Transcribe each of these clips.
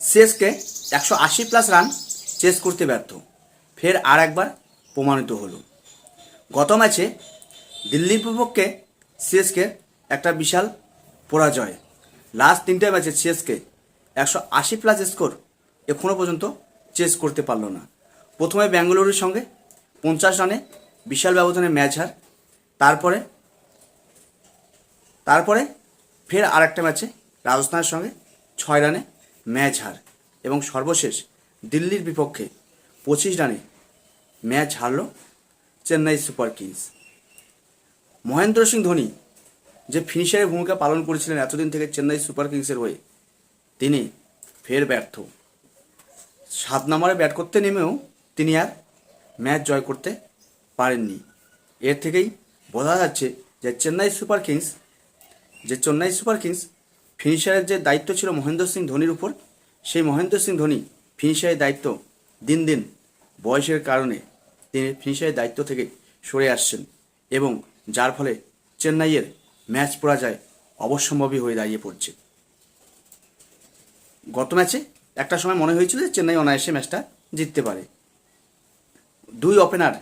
CSK একশো আশি plus run chase করতে ব্যর্থ। ফের আর একবার প্রমাণিত হলো। গত ম্যাচে দিল্লির বিপক্ষে সিএসকে একটা বিশাল পরাজয়। লাস্ট তিনটে ম্যাচে সিএসকে একশো আশি প্লাস স্কোর এখনও পর্যন্ত চেস করতে পারল না। প্রথমে ব্যাঙ্গালুরুর সঙ্গে পঞ্চাশ রানে বিশাল ব্যবধানে ম্যাচ হার। তারপরে তারপরে ফের আরেকটা ম্যাচে রাজস্থানের সঙ্গে ছয় রানে ম্যাচ হার এবং সর্বশেষ দিল্লির বিপক্ষে পঁচিশ রানে ম্যাচ হারল চেন্নাই সুপার কিংস। মহেন্দ্র সিং ধোনি যে ফিনিশারের ভূমিকা পালন করেছিলেন এতদিন থেকে চেন্নাই সুপার কিংসের হয়ে, তিনি ফের ব্যর্থ। সাত নম্বরে ব্যাট করতে নেমেও তিনি আর ম্যাচ জয় করতে পারেননি। এর থেকেই বোঝা যাচ্ছে যে চেন্নাই সুপার কিংস যে চেন্নাই সুপার কিংস ফিনিশারের যে দায়িত্ব ছিল মহেন্দ্র সিং ধোনির উপর, সেই মহেন্দ্র সিং ধোনি ফিনিশারের দায়িত্ব দিন দিন বয়সের কারণে তিনি ফিনিশারের দায়িত্ব থেকে সরে আসছেন এবং যার ফলে চেন্নাইয়ের ম্যাচ পরাজয় অবশ্যম্ভাবী হয়ে দাঁড়িয়ে পড়ছে। গত ম্যাচে একটা সময় মনে হয়েছিল যে চেন্নাই অনায়াসে ম্যাচটা জিততে পারে। দুই ওপেনার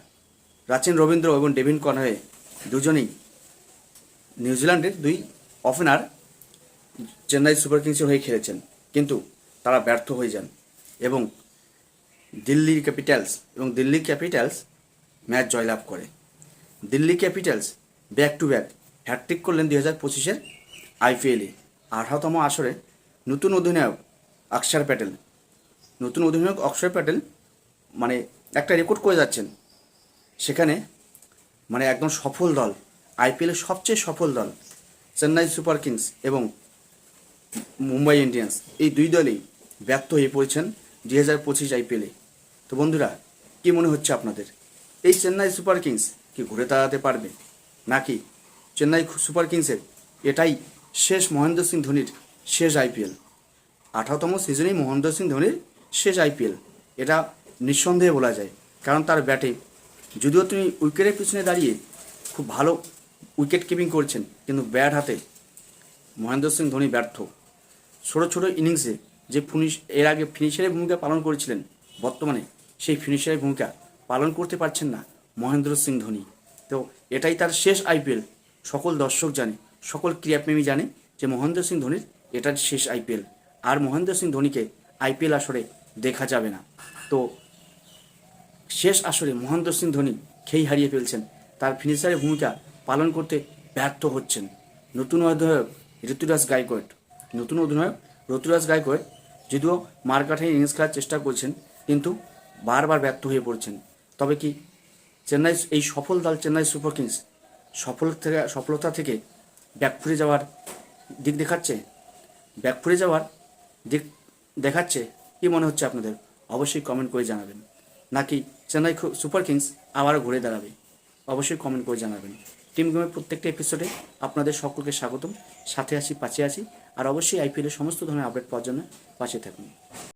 রাচিন রবীন্দ্র এবং ডেভিন কনওয়ে দুজনেই নিউজিল্যান্ডের দুই ওপেনার চেন্নাই সুপার কিংসের হয়ে খেলেছেন, কিন্তু তারা ব্যর্থ হয়ে যান। এবং দিল্লির ক্যাপিটালস এবং দিল্লি ক্যাপিটালস ম্যাচ জয়লাভ করে। Delhi Capitals back to back hattrick করলেন দুই হাজার পঁচিশের আইপিএলে আঠারোতম আসরে নতুন অধিনায়ক অক্ষর প্যাটেল। নতুন অধিনায়ক অক্ষর প্যাটেল মানে একটা রেকর্ড করে যাচ্ছেন। সেখানে মানে একদম সফল দল। আইপিএলের সবচেয়ে সফল দল চেন্নাই সুপার কিংস এবং মুম্বাই ইন্ডিয়ান্স, এই দুই দলই ব্যর্থ হয়ে পড়েছেন দুই হাজার পঁচিশ আইপিএলে। তো বন্ধুরা, কি মনে হচ্ছে আপনাদের? এই চেন্নাই সুপার কিংস কি ঘুরে দাঁড়াতে পারবে? নাকি চেন্নাই সুপার কিংসের এটাই শেষ মহেন্দ্র সিং ধোনির শেষ আইপিএল? আঠারোতম সিজনেই মহেন্দ্র সিং ধোনির শেষ আইপিএল। এটা নিঃসন্দেহে বলা যায়, কারণ তার ব্যাটে যদিও তিনি উইকেটের পিছনে দাঁড়িয়ে খুব ভালো উইকেট কিপিং করছেন, কিন্তু ব্যাট হাতে মহেন্দ্র সিং ধোনি ব্যর্থ। ছোটো ছোটো ইনিংসে যে ফিনিশ এর আগে ফিনিশারের ভূমিকা পালন করেছিলেন, বর্তমানে সেই ফিনিশারের ভূমিকা পালন করতে পারছেন না মহেন্দ্র সিং ধোনি। তো এটাই তার শেষ আইপিএল সকল দর্শক জানে, সকল ক্রীড়াপ্রেমী জানে যে মহেন্দ্র সিং ধোনির এটার শেষ আইপিএল আর মহেন্দ্র সিং ধোনিকে আইপিএল আসরে দেখা যাবে না। তো শেষ আসরে মহেন্দ্র সিং ধোনি খেই হারিয়ে ফেলছেন। তার ফিনিশারের ভূমিকা পালন করতে ব্যর্থ হচ্ছেন। নতুন অধিনায়ক ঋতুরাজ গায়কোয়াড নতুন অধিনায়ক ঋতুরাজ গায়কোয়াড যদিও মারকাঠে ইনিংস খেলার চেষ্টা করছেন, কিন্তু বারবার ব্যর্থ হয়ে পড়ছেন। তবে কি চেন্নাই এই সফল দল চেন্নাই সুপার কিংস সফল থেকে, সফলতা থেকে ব্যাক ব্যাকফুরে যাওয়ার দিক দেখাচ্ছে? ব্যাকফুরে যাওয়ার দিক দেখাচ্ছে কি মনে হচ্ছে আপনাদের? অবশ্যই কমেন্ট করে জানাবেন। নাকি চেন্নাই সুপার কিংস আবারও ঘুরে দাঁড়াবে? অবশ্যই কমেন্ট করে জানাবেন। টিম গেমের প্রত্যেকটা এপিসোডে আপনাদের সকলকে স্বাগতম। সাথে আছি, পাশে আছি আর অবশ্যই আইপিএলের সমস্ত ধরনের আপডেট পাওয়ার জন্য পাশে থাকুন।